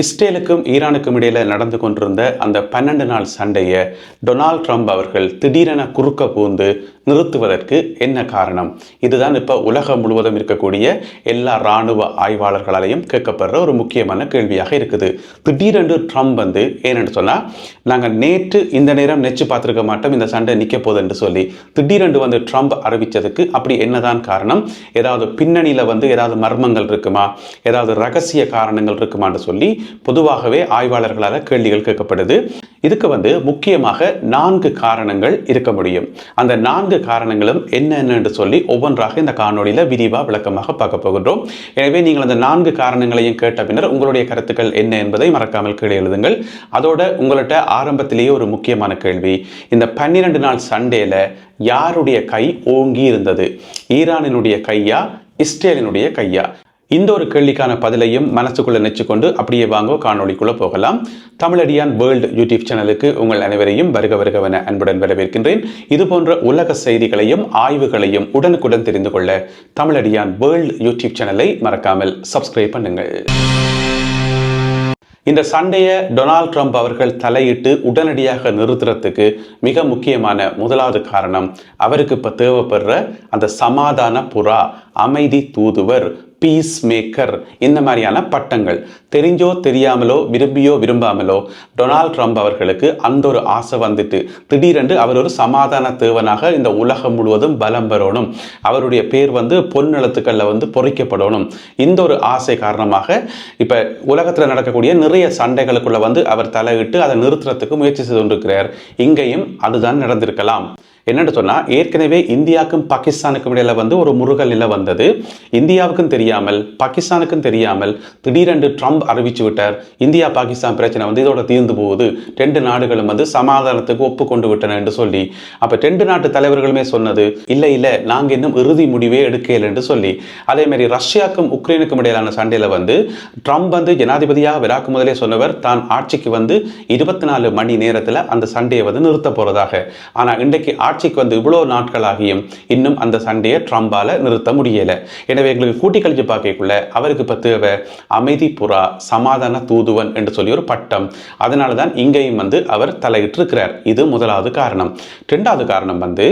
இஸ்ரேலுக்கும் ஈரானுக்கும் இடையில் நடந்து கொண்டிருந்த அந்த பன்னெண்டு நாள் சண்டையை டொனால்ட் ட்ரம்ப் அவர்கள் திடீரென குறுக்க பூந்து நிறுத்துவதற்கு என்ன காரணம்? இதுதான் இப்போ உலகம் முழுவதும் இருக்கக்கூடிய எல்லா இராணுவ ஆய்வாளர்களாலையும் கேட்கப்படுற ஒரு முக்கியமான கேள்வியாக இருக்குது. திடீரென்று ட்ரம்ப் வந்து ஏன்னு சொன்னால் நாங்கள் நேற்று இந்த நேரம் நெச்சு பார்த்துருக்க மாட்டோம் இந்த சண்டை நிற்க போகுது என்று சொல்லி திடீரென்று வந்து ட்ரம்ப் அறிவித்ததுக்கு அப்படி என்னதான் காரணம்? ஏதாவது பின்னணியில் வந்து ஏதாவது மர்மங்கள் இருக்குமா? ஏதாவது ரகசிய காரணங்கள் இருக்குமான்னு சொல்லி பொதுவாகவே ஆய்வாளர்களால் கேள்விகள் கேட்கப்படுது. இதுக்கு வந்து முக்கியமாக நான்கு காரணங்கள் இருக்க முடியும். அந்த நான்கு காரணங்களும் என்னென்னு சொல்லி ஒவ்வொன்றாக இந்த காணொலியில் விரிவாக விளக்கமாக பார்க்க போகின்றோம். எனவே நீங்கள் அந்த நான்கு காரணங்களையும் கேட்ட பின்னர் உங்களுடைய கருத்துக்கள் என்ன என்பதை மறக்காமல் கீழே எழுதுங்கள். அதோட உங்கள்கிட்ட ஆரம்பத்திலேயே ஒரு முக்கியமான கேள்வி. இந்த பன்னிரண்டு நாள் சண்டேல யாருடைய கை ஓங்கி இருந்தது? ஈரானினுடைய கையா இஸ்ரேலினுடைய கையா? இந்த ஒரு கேள்விக்கான பதிலையும் மனசுக்குள்ளே நினச்சிக்கொண்டு அப்படியே வாங்க காணொலிக்குள்ளே போகலாம். தமிழடியான் வேர்ல்டு யூடியூப் சேனலுக்கு உங்கள் அனைவரையும் வருக வருகவன அன்புடன் வரவேற்கின்றேன். இது போன்ற உலக செய்திகளையும் ஆய்வுகளையும் உடனுக்குடன் தெரிந்து கொள்ள தமிழடியான் வேர்ல்டு யூடியூப் சேனலை மறக்காமல் சப்ஸ்கிரைப் பண்ணுங்கள். இந்த சண்டையை டொனால்ட் ட்ரம்ப் அவர்கள் தலையிட்டு உடனடியாக நிறுத்துறதுக்கு மிக முக்கியமான முதலாவது காரணம் அவருக்கு இப்போ தேவைப்படுற அந்த சமாதான புறா அமைதி தூதுவர் பீஸ் மேக்கர் இந்த மாதிரியான பட்டங்கள். தெரிஞ்சோ தெரியாமலோ விரும்பியோ விரும்பாமலோ டொனால்ட் ட்ரம்ப் அவர்களுக்கு அந்த ஒரு ஆசை வந்துட்டு. திடீரென்று அவர் ஒரு சமாதான தேவனாக இந்த உலகம் முழுவதும் பலம் பெறணும். அவருடைய பேர் வந்து பொன்னெழுத்துக்களில் வந்து பொறிக்கப்படணும். இந்த ஒரு ஆசை காரணமாக இப்போ உலகத்தில் நடக்கக்கூடிய நிறைய சண்டைகளுக்குள்ள வந்து அவர் தலையிட்டு அதை நிறுத்துறதுக்கு முயற்சி செய்து கொண்டிருக்கிறார். இங்கேயும் அதுதான் நடந்திருக்கலாம். என்னென்னு சொன்னால் ஏற்கனவே இந்தியாவுக்கும் பாகிஸ்தானுக்கும் இடையில வந்து ஒரு முருகல் நிலை வந்தது. இந்தியாவுக்கும் தெரியாமல் பாகிஸ்தானுக்கும் தெரியாமல் திடீரென்று ட்ரம்ப் அறிவிச்சு விட்டார். இந்தியா பாகிஸ்தான் பிரச்சனை வந்து இதோட தீர்ந்து போகுது. ரெண்டு நாடுகளும் வந்து சமாதானத்துக்கு ஒப்புக்கொண்டு விட்டன என்று சொல்லி அப்போ ரெண்டு நாட்டு தலைவர்களுமே சொன்னது இல்லை இல்லை நாங்கள் இன்னும் இறுதி முடிவே எடுக்கல என்று சொல்லி. அதே மாதிரி ரஷ்யாவுக்கும் உக்ரைனுக்கும் இடையிலான சண்டையில் வந்து ட்ரம்ப் வந்து ஜனாதிபதியாக விராக்கு முதலே சொன்னவர் தான் ஆட்சிக்கு வந்து இருபத்தி நாலு மணி நேரத்தில் அந்த சண்டையை வந்து நிறுத்த போகிறதாக ஆனால் இன்றைக்கு ஆட்சிக்கு வந்து இவ்வளோ நாட்களாகியும் இன்னும் அந்த சண்டையை ட்ரம்பால் நிறுத்த முடியலை. எனவே எங்களுக்கு கூட்டி கழிச்சு பார்க்கக்குள்ள அவருக்கு இப்போ தேவை அமைதி புறா சமாதான தூதுவன் என்று சொல்லி ஒரு பட்டம். அதனால தான் இங்கேயும் வந்து அவர் தலையிட்டு இருக்கிறார் இது முதலாவது காரணம். ரெண்டாவது காரணம் வந்து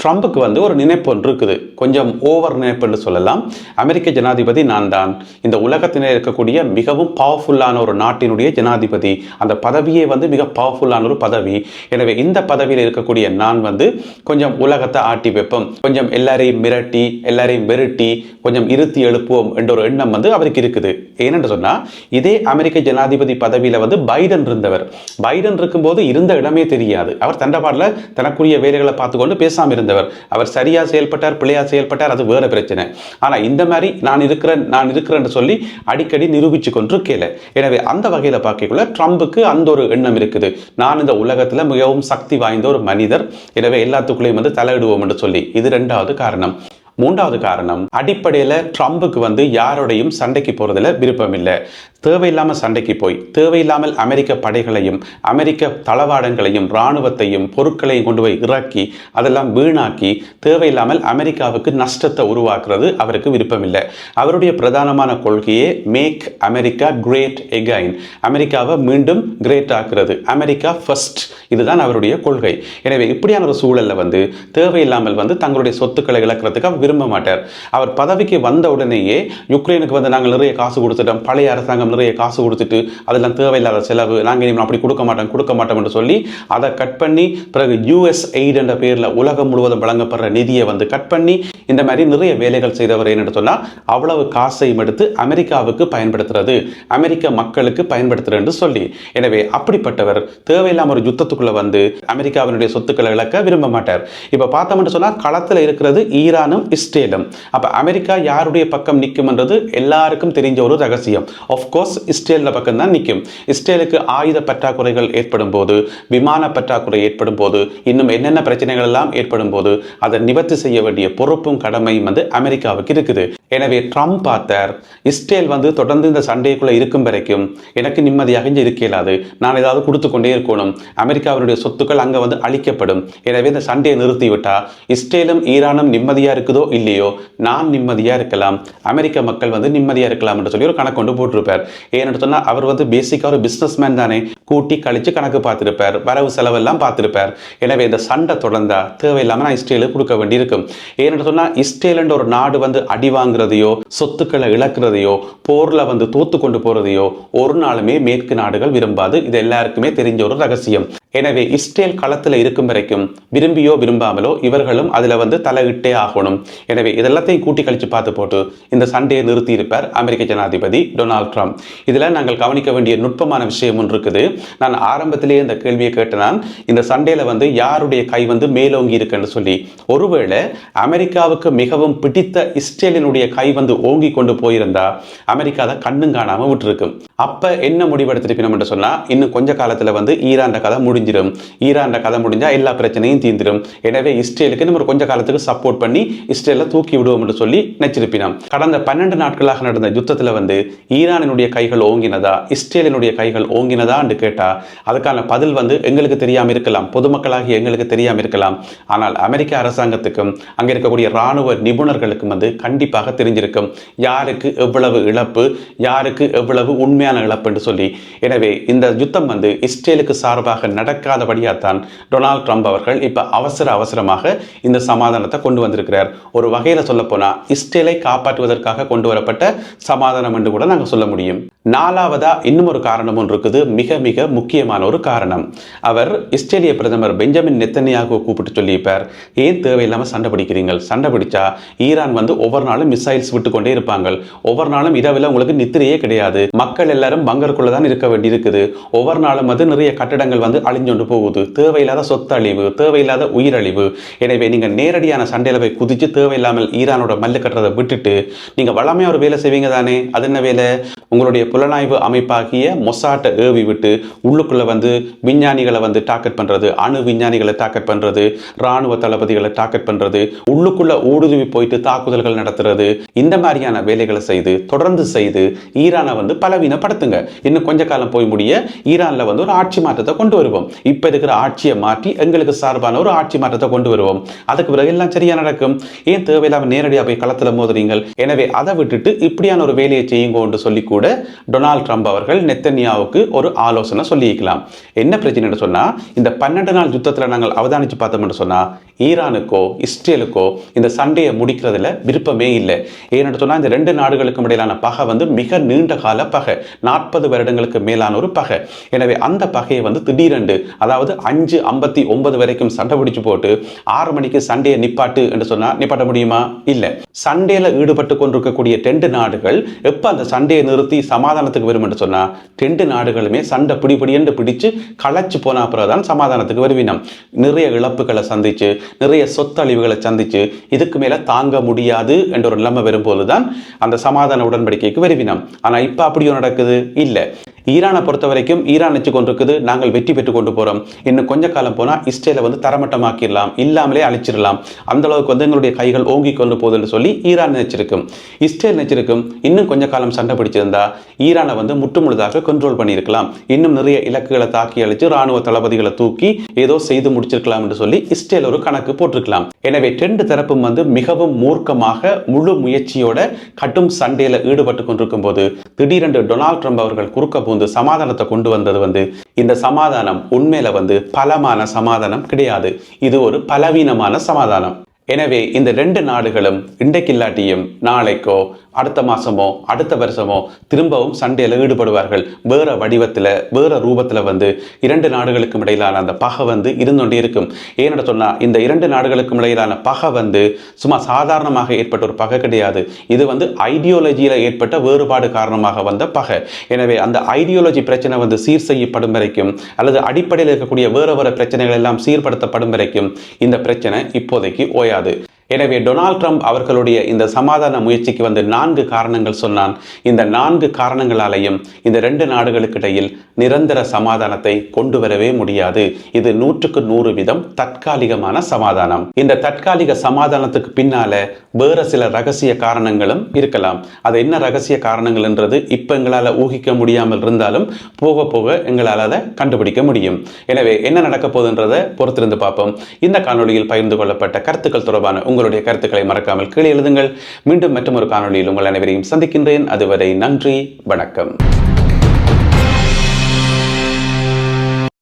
ட்ரம்புக்கு வந்து ஒரு நினைப்பு ஒன்று இருக்குது. கொஞ்சம் ஓவர் நினைப்பு என்று சொல்லலாம். அமெரிக்க ஜனாதிபதி நான் தான். இந்த உலகத்தினர் இருக்கக்கூடிய மிகவும் பவர்ஃபுல்லான ஒரு நாட்டினுடைய ஜனாதிபதி. அந்த பதவியே வந்து மிக பவர்ஃபுல்லான ஒரு பதவி. எனவே இந்த பதவியில் இருக்கக்கூடிய நான் வந்து கொஞ்சம் உலகத்தை ஆட்டி வைப்போம். கொஞ்சம் எல்லாரையும் மிரட்டி எல்லாரையும் வெருட்டி கொஞ்சம் இருத்தி எழுப்புவோம் என்ற ஒரு எண்ணம் வந்து அவருக்கு இருக்குது. ஏனென்று சொன்னால் இதே அமெரிக்க ஜனாதிபதி பதவியில் வந்து பைடன் இருந்தவர். பைடன் இருக்கும்போது இருந்த இடமே தெரியாது. அவர் தண்டபாடில் தனக்குரிய வேலைகளை பார்த்துக்கொண்டு பேசாமல் இருந்தவர். அவர் சரியாக செயல்பட்டார் பிள்ளையாக செயல்பட்டார் அது வேறு பிரச்சனை. ஆனால் இந்த மாதிரி நான் இருக்கிறேன் நான் இருக்கிறேன்னு சொல்லி அடிக்கடி நிரூபித்து கேள எனவே அந்த வகையில் பார்க்கக்குள்ள ட்ரம்புக்கு அந்த ஒரு எண்ணம் இருக்குது. நான் இந்த உலகத்தில் மிகவும் சக்தி வாய்ந்த ஒரு மனிதர். எனவே எல்லாத்துக்குள்ளேயும் வந்து தலையிடுவோம் என்று சொல்லி. இது ரெண்டாவது காரணம். மூன்றாவது காரணம் அடிப்படையில் ட்ரம்புக்கு வந்து யாரோடையும் சண்டைக்கு போகிறதுல விருப்பம் இல்லை தேவையில்லாமல் சண்டைக்கு போய் தேவையில்லாமல் அமெரிக்க படைகளையும் அமெரிக்க தளவாடங்களையும் இராணுவத்தையும் பொருட்களையும் கொண்டு போய் இறக்கி அதெல்லாம் வீணாக்கி தேவையில்லாமல் அமெரிக்காவுக்கு நஷ்டத்தை உருவாக்குறது அவருக்கு விருப்பமில்லை. அவருடைய பிரதானமான கொள்கையே மேக் அமெரிக்கா கிரேட் எகைன் அமெரிக்காவை மீண்டும் கிரேட் ஆக்குறது. அமெரிக்கா ஃபர்ஸ்ட் இதுதான் அவருடைய கொள்கை. எனவே இப்படியான ஒரு சூழலில் வந்து தேவையில்லாமல் வந்து தங்களுடைய சொத்துக்களை இழக்கிறதுக்கு அவர் விரும்ப மாட்டார். அவர் பதவிக்கு வந்த உடனேயே யுக்ரைனுக்கு வந்து நாங்கள் நிறைய காசு கொடுத்துட்டோம். பழைய அரசாங்கம் நிறைய காசு கொடுத்துட்டு அதெல்லாம் தேவையில்லாத செலவு நாங்கள் இனிமேல் அப்படி கொடுக்க மாட்டோம் கொடுக்க மாட்டோம் என்று சொல்லி அதை கட் பண்ணி பிறகு யூஎஸ் எய்ட் என்ற பேரில் உலகம் முழுவதும் வழங்கப்படுற நிதியை வந்து கட் பண்ணி இந்த மாதிரி நிறைய வேலைகள் செய்தவர் என்னென்னு சொன்னால் அவ்வளவு காசையும் எடுத்து அமெரிக்காவுக்கு பயன்படுத்துறது அமெரிக்க மக்களுக்கு பயன்படுத்துறது என்று சொல்லி. எனவே அப்படிப்பட்டவர் தேவையில்லாம ஒரு யுத்தத்துக்குள்ள வந்து அமெரிக்காவினுடைய சொத்துக்களை இழக்க விரும்ப மாட்டார். இப்போ பார்த்தோம்னு சொன்னால் களத்தில் இருக்கிறது ஈரானும் இஸ்ரேலும். அப்போ அமெரிக்கா யாருடைய பக்கம் நிற்கும்ன்றது எல்லாருக்கும் தெரிஞ்ச ஒரு ரகசியம். ஆஃப்கோர்ஸ் இஸ்ரேலில் பக்கம் தான் நிற்கும் இஸ்ரேலுக்கு ஆயுத பற்றாக்குறைகள் ஏற்படும் போது விமான பற்றாக்குறை ஏற்படும் போது இன்னும் என்னென்ன பிரச்சனைகள் எல்லாம் ஏற்படும் போது அதை நிவர்த்தி செய்ய வேண்டிய பொறுப்பும் கடமையும் வந்து அமெரிக்காவுக்கு இருக்குது. எனவே ட்ரம்ப் பார்த்தார் இஸ்ரேல் வந்து தொடர்ந்து இந்த சண்டைக்குள்ளே இருக்கும் வரைக்கும் எனக்கு நிம்மதியாக இங்கே இருக்க இயலாது. நான் ஏதாவது கொடுத்து கொண்டே இருக்கணும். அமெரிக்காவினுடைய சொத்துக்கள் அங்கே வந்து அழிக்கப்படும். எனவே இந்த சண்டையை நிறுத்திவிட்டால் இஸ்ரேலும் ஈரானும் நிம்மதியாக இருக்குதோ இல்லையோ நான் நிம்மதியாக இருக்கலாம். அமெரிக்க மக்கள் வந்து நிம்மதியாக இருக்கலாம் என்று சொல்லி ஒரு கணக்கு கொண்டு போட்டிருப்பார். ஏன்னு சொன்னால் அவர் வந்து பேசிக்காக ஒரு பிஸ்னஸ்மேன் தானே. கூட்டி கழிச்சு கணக்கு பார்த்துருப்பார். வரவு செலவெல்லாம் பார்த்துருப்பார். எனவே இந்த சண்டை தொடர்ந்தா தேவையில்லாமல் நான் இஸ்ரேலுக்கு கொடுக்க வேண்டியிருக்கும். ஏன்னு சொன்னால் இஸ்ரேலுன்ற ஒரு நாடு வந்து அடி வாங்குறதையோ சொத்துக்களை இழக்கிறதையோ போர்ல வந்து தோத்து கொண்டு போகிறதையோ ஒரு நாளுமே மேற்கு நாடுகள் விரும்பாது. இது எல்லாருக்குமே தெரிஞ்ச ஒரு ரகசியம். எனவே இஸ்ரேல் களத்தில் இருக்கும் வரைக்கும் விரும்பியோ விரும்பாமலோ இவர்களும் அதில் வந்து தலையிட்டே ஆகணும். எனவே இதெல்லாத்தையும் கூட்டி கழிச்சு பார்த்து போட்டு இந்த சண்டையை நிறுத்தி இருப்பார் அமெரிக்க ஜனாதிபதி டொனால்ட் ட்ரம்ப். இதில் நாங்கள் கவனிக்க வேண்டிய நுட்பமான விஷயம் ஒன்று இருக்குது. நான் ஆரம்பத்திலேயே இந்த கேள்வியை கேட்டேன். இந்த சண்டையில் வந்து யாருடைய கை வந்து மேலோங்கி இருக்குன்னு சொல்லி. ஒருவேளை அமெரிக்காவுக்கு மிகவும் பிடித்த இஸ்ரேலினுடைய கை வந்து ஓங்கி கொண்டு போயிருந்தா அமெரிக்கா அதை கண்ணும் காணாமல் விட்டுருக்கும். அப்போ என்ன முடிவெடுத்திருப்பினோம் என்று சொன்னால் இன்னும் கொஞ்ச காலத்தில் வந்து ஈரான் கதை முடிஞ்சிடும் ஈரான் கதை முடிஞ்சால் எல்லா பிரச்சனையும் தீர்ந்துடும் எனவே இஸ்ரேலுக்கு நம்ம கொஞ்ச காலத்துக்கு சப்போர்ட் பண்ணி இஸ்ரேலை தூக்கி விடுவோம் என்று சொல்லி நினச்சிருப்பினோம் கடந்த பன்னெண்டு நாட்களாக நடந்த யுத்தத்தில் வந்து ஈரானினுடைய கைகள் ஓங்கினதா இஸ்ரேலினுடைய கைகள் ஓங்கினதா என்று அதுக்கான பதில் வந்து எங்களுக்கு தெரியாமல் இருக்கலாம். பொதுமக்களாகி எங்களுக்கு தெரியாமல் இருக்கலாம். ஆனால் அமெரிக்க அரசாங்கத்துக்கும் அங்கே இருக்கக்கூடிய இராணுவ நிபுணர்களுக்கும் வந்து கண்டிப்பாக தெரிஞ்சிருக்கும். யாருக்கு எவ்வளவு இழப்பு யாருக்கு எவ்வளவு கடுமையான இழப்பு என்று சொல்லி. எனவே இந்த யுத்தம் வந்து இஸ்ரேலுக்கு சார்பாக நடக்காதபடியாத்தான் டொனால்ட் ட்ரம்ப் அவர்கள் இப்ப அவசர அவசரமாக இந்த சமாதானத்தை கொண்டு வந்திருக்கிறார். ஒரு வகையில சொல்ல இஸ்ரேலை காப்பாற்றுவதற்காக கொண்டு வரப்பட்ட சமாதானம் என்று கூட நாங்கள் சொல்ல முடியும். நாலாவதா இன்னும் ஒரு காரணம் ஒன்று இருக்குது. மிக மிக முக்கியமான ஒரு காரணம். அவர் இஸ்ரேலிய பிரதமர் பெஞ்சமின் நெத்தனியாக கூப்பிட்டு சொல்லியிருப்பார். ஏன் தேவையில்லாமல் சண்டை பிடிக்கிறீங்க சண்டை பிடிச்சா ஈரான் வந்து ஒவ்வொரு நாளும் மிசைல்ஸ் விட்டு கொண்டே இருப்பாங்க. ஒவ்வொரு நாளும் இரவில் உங்களுக்கு நித்திரையே கிடையாது. மக்கள் எல்லாரும் பங்கருக்குள்ள தான் இருக்க வேண்டி இருக்குது ஒவ்வொரு நாளும் வந்து நிறைய கட்டடங்கள் வந்து அழிஞ்சொண்டு போகுது. தேவையில்லாத சொத்தழிவு தேவையில்லாத உயிரழிவு எனவே நீங்கள் நேரடியான சண்டையில் போய் குதிச்சு தேவையில்லாமல் ஈரானோட மல்லு கட்டுறதை விட்டுட்டு நீங்கள் வளமையாக ஒரு வேலை செய்வீங்க தானே? அது என்ன வேலை? உங்களுடைய புலனாய்வு அமைப்பாகிய மொசாட்டை ஏவி விட்டு உள்ளுக்குள்ளே வந்து விஞ்ஞானிகளை வந்து டார்கெட் பண்ணுறது அணு விஞ்ஞானிகளை டார்கெட் பண்ணுறது ராணுவ தளபதிகளை டார்கெட் பண்ணுறது உள்ளுக்குள்ளே ஊடுருவி போயிட்டு தாக்குதல்கள் நடத்துறது இந்த மாதிரியான வேலைகளை செய்து தொடர்ந்து செய்து ஈரானை வந்து பலவீனப்படுத்துங்க. இன்னும் கொஞ்ச காலம் போய் முடிய ஈரானில் வந்து ஒரு ஆட்சி மாற்றத்தை கொண்டு வருவோம். இப்போ இருக்கிற ஆட்சியை மாற்றி எங்களுக்கு சார்பான ஒரு ஆட்சி மாற்றத்தை கொண்டு வருவோம். அதுக்கு பிறகு எல்லாம் சரியா நடக்கும். ஏன் தேவையில்லாமல் நேரடியாக போய் களத்தில் மோதுறீங்கள்? எனவே அதை விட்டுட்டு இப்படியான ஒரு வேலையை செய்யுங்கன்னு சொல்லி கூட டொனால்ட் ட்ரம்ப் அவர்கள் நெத்தன்யாவுக்கு ஒரு ஆலோசனை சொல்லியிருக்கலாம். என்ன பிரச்சனைன்னு சொன்னால் இந்த பன்னெண்டு நாள் யுத்தத்தில் நாங்கள் அவதானித்து பார்த்தோம்னு சொன்னால் ஈரானுக்கோ இஸ்ரேலுக்கோ இந்த சண்டையை முடிக்கிறதுல விருப்பமே இல்லை. ஏன்னு சொன்னால் இந்த ரெண்டு நாடுகளுக்கும் இடையிலான பகை வந்து மிக நீண்ட கால பகை. நாற்பது வருடங்களுக்கு மேலான ஒரு பகை. எனவே அந்த பகையை வந்து திடீரென்று அதாவது அஞ்சு ஐம்பத்தி ஒன்பது வரைக்கும் சண்டை பிடிச்சு போட்டு ஆறு மணிக்கு சண்டையை நிப்பாட்டு என்று சொன்னால் நிப்பாட்ட முடியுமா? இல்லை. சண்டையில் ஈடுபட்டு கொண்டிருக்கக்கூடிய ரெண்டு நாடுகள் எப்போ அந்த சண்டையை நிறுத்தி சமாதானத்துக்கு வரும் என்று சொன்னால் ரெண்டு நாடுகளுமே சண்டை பிடிபடி என்று பிடிச்சு களைச்சு போன அப்புறம் தான் சமாதானத்துக்கு வருவினம். நிறைய இழப்புகளை சந்திச்சு நிறைய சொத்தழிவுகளை சந்திச்சு இதுக்கு மேல தாங்க முடியாது என்ற ஒரு நிலைமை வரும்போது தான் அந்த சமாதான உடன்படிக்கைக்கு வருவினம். ஆனா இப்ப அப்படியும் நடக்குது? இல்லை. ஈரானை பொறுத்த வரைக்கும் ஈரான் வச்சு கொண்டிருக்குது. நாங்கள் வெற்றி பெற்று கொண்டு போகிறோம் இன்னும் கொஞ்ச காலம் போனால் இஸ்ரேலை வந்து தரமட்டமாக்கிடலாம். இல்லாமலே அழிச்சிடலாம். அந்த அளவுக்கு வந்து எங்களுடைய கைகள் ஓங்கி கொண்டு போகுதுன்னு சொல்லி ஈரான் நினைச்சிருக்கும். இஸ்ரேல் நினைச்சிருக்கும். இன்னும் கொஞ்ச காலம் சண்டை பிடிச்சிருந்தா ஈரானை வந்து முற்றுமுழுதாக கண்ட்ரோல் பண்ணியிருக்கலாம். இன்னும் நிறைய இலக்குகளை தாக்கி அழிச்சு ராணுவ தளபதிகளை தூக்கி ஏதோ செய்து முடிச்சிருக்கலாம் என்று சொல்லி இஸ்ரேல் ஒரு கணக்கு போட்டிருக்கலாம். எனவே ரெண்டு தரப்பும் வந்து மிகவும் மூர்க்கமாக முழு முயற்சியோட கடும் சண்டையில ஈடுபட்டு கொண்டிருக்கும் போது திடீரென்று டொனால்ட் ட்ரம்ப் அவர்கள் குறுக்க பூந்து சமாதானத்தை கொண்டு வந்தது வந்து இந்த சமாதானம் உண்மையில வந்து பலமான சமாதானம் கிடையாது. இது ஒரு பலவீனமான சமாதானம். எனவே இந்த ரெண்டு நாடுகளும் இன்றைக்கு இல்லாட்டியும் நாளைக்கோ அடுத்த மாதமோ அடுத்த வருஷமோ திரும்பவும் சண்டையில் ஈடுபடுவார்கள். வேற வடிவத்தில் வேறு ரூபத்தில் வந்து இரண்டு நாடுகளுக்கும் இடையிலான அந்த பகை வந்து இருந்தொண்டே இருக்கும். ஏன்னு சொன்னால் இந்த இரண்டு நாடுகளுக்கும் இடையிலான பகை வந்து சும்மா சாதாரணமாக ஏற்பட்ட ஒரு பகை கிடையாது. இது வந்து ஐடியாலஜியில் ஏற்பட்ட வேறுபாடு காரணமாக வந்த பகை. எனவே அந்த ஐடியாலஜி பிரச்சனை வந்து சீர் செய்யப்படும் வரைக்கும் அல்லது அடிப்படையில் இருக்கக்கூடிய வேறு வேறு பிரச்சனைகள் எல்லாம் சீர்படுத்தப்படும் வரைக்கும் இந்த பிரச்சனை இப்போதைக்கு ஓயாது. எனவே டொனால்ட் ட்ரம்ப் அவர்களுடைய இந்த சமாதான முயற்சிக்கு வந்து நான்கு காரணங்கள் சொன்னான். இந்த நான்கு காரணங்களாலையும் இந்த ரெண்டு நாடுகளுக்கு இடையில் நிரந்தர சமாதானத்தை கொண்டு வரவே முடியாது. இது நூற்றுக்கு நூறு வீதம் தற்காலிகமான சமாதானம். இந்த தற்காலிக சமாதானத்துக்கு பின்னால வேற சில ரகசிய காரணங்களும் இருக்கலாம். அது என்ன ரகசிய காரணங்கள்ன்றது இப்ப எங்களால் ஊகிக்க முடியாமல் இருந்தாலும் போக போக எங்களால் அதை கண்டுபிடிக்க முடியும். எனவே என்ன நடக்க போகுதுன்றதை பொறுத்திருந்து பார்ப்போம். இந்த காணொலியில் பகிர்ந்து கொள்ளப்பட்ட கருத்துக்கள் தொடர்பான உங்களுடைய உங்களுடைய கருத்துக்களை மறக்காமல் கீழே எழுதுங்கள். மீண்டும் மற்றொரு காணொலியில் உங்கள் அனைவரையும் சந்திக்கின்றேன். அதுவரை நன்றி வணக்கம்.